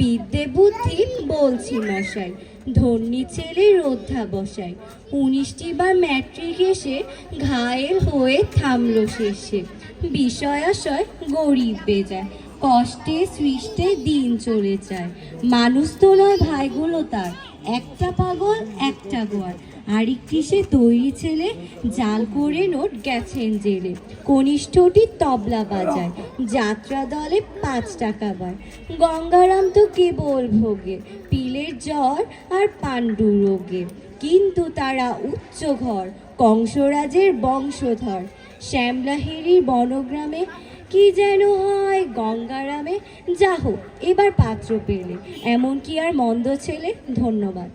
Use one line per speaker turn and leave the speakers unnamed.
বিদ্যে বুদ্ধি বলছি মশাই, ধন্যী ছেলের অধ্যাবসায় উনিশটি বা ম্যাট্রিক এসে ঘায়েল হয়ে থামল শেষে। বিষয়াশয় গরিব বেজায়, কষ্টে সৃষ্টে দিন চলে যায়। মানুষ তো নয় ভাইগুলো তার, একটা পাগল একটা গোয়ার আরেকটি সে তৈরি ছেলে জাল করে নোট গেছেন জেলে। কনিষ্ঠটি তবলা বাজায়। যাত্রা দলে পাঁচ টাকা বার গঙ্গারাম তো কেবল ভোগে, পিলের জ্বর আর পাণ্ডু রোগে। কিন্তু তারা উচ্চ ঘর, কংসরাজের বংশধর। শ্যামলাহেরির বনগ্রামে কি যেন হয় গঙ্গারামে। যা হোক এবার পাত্র পেলে। এমন কি আর মন্দ ছেলে ধন্যবাদ।